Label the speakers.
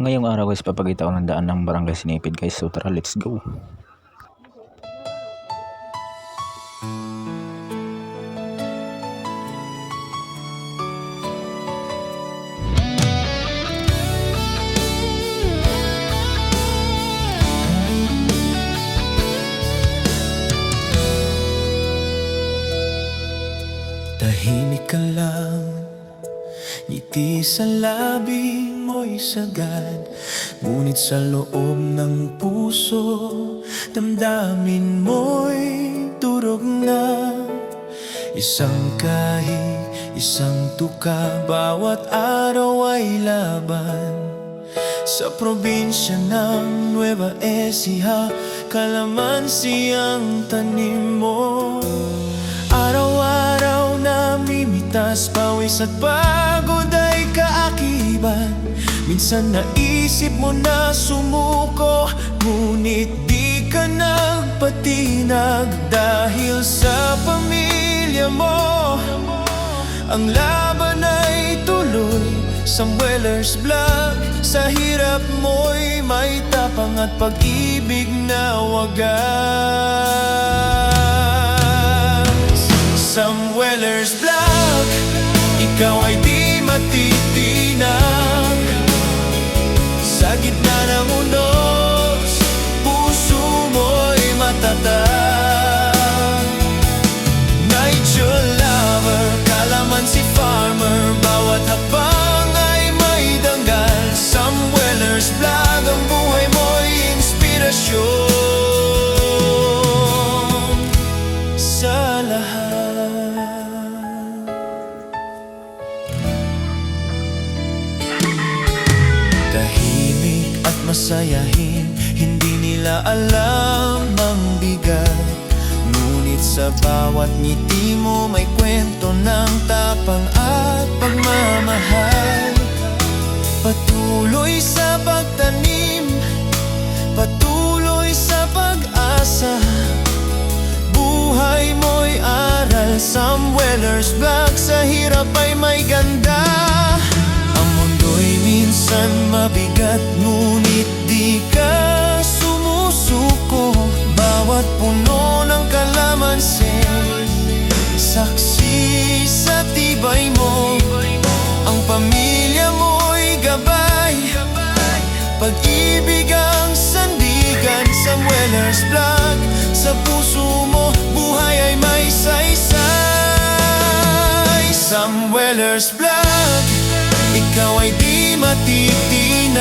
Speaker 1: Ngayong araw guys, papagita ko ng daan ng barangay Sinipid guys. So tara, let's go.
Speaker 2: Tahimik ka lang Ngiti sa labi mo'y sagad Ngunit sa loob ng puso Damdamin mo'y durog na. Isang kahig, isang tuka Bawat araw ay laban. Sa probinsya ng Nueva Ecija Kalamansi ang tanim mo namimitas Pawis at pagod ay kaakibat. Minsan naisip mo na sumuko Ngunit di ka nagpatinag Dahil sa pamilya mo. Ang laban ay tuloy Samuelers Vlog Sa hirap mo'y may tapang at pag-ibig na wagas. Samuelers Vlog Ikaw ay di matitinag. Sa gitna ng unos Puso mo'y matatag. Nigel lover, kalamansi farmer. Bawat hakbang ay may danggal. Samuelers vlog Ang buhay mo'y inspirasyon. Sa lahat masayahin. Hindi nila alam ang bigat. Ngunit sa bawat ngiti mo May kwento ng tapang at pagmamahal. Patuloy sa pagtanim. Patuloy sa pag-asa. Buhay mo'y aral. Samuelers Vlog Sa hirap ay may ganda. Ang mundo'y minsan mabigat Di ka sumusuko. Bawat puno ng kalamansin Saksi sa tibay mo. Ang pamilya mo'y gabay Pag-ibig ang sandigan. Sa Weller's Block Sa puso mo, buhay ay may saysay. Sam Weller's Block Ikaw ay di matitina.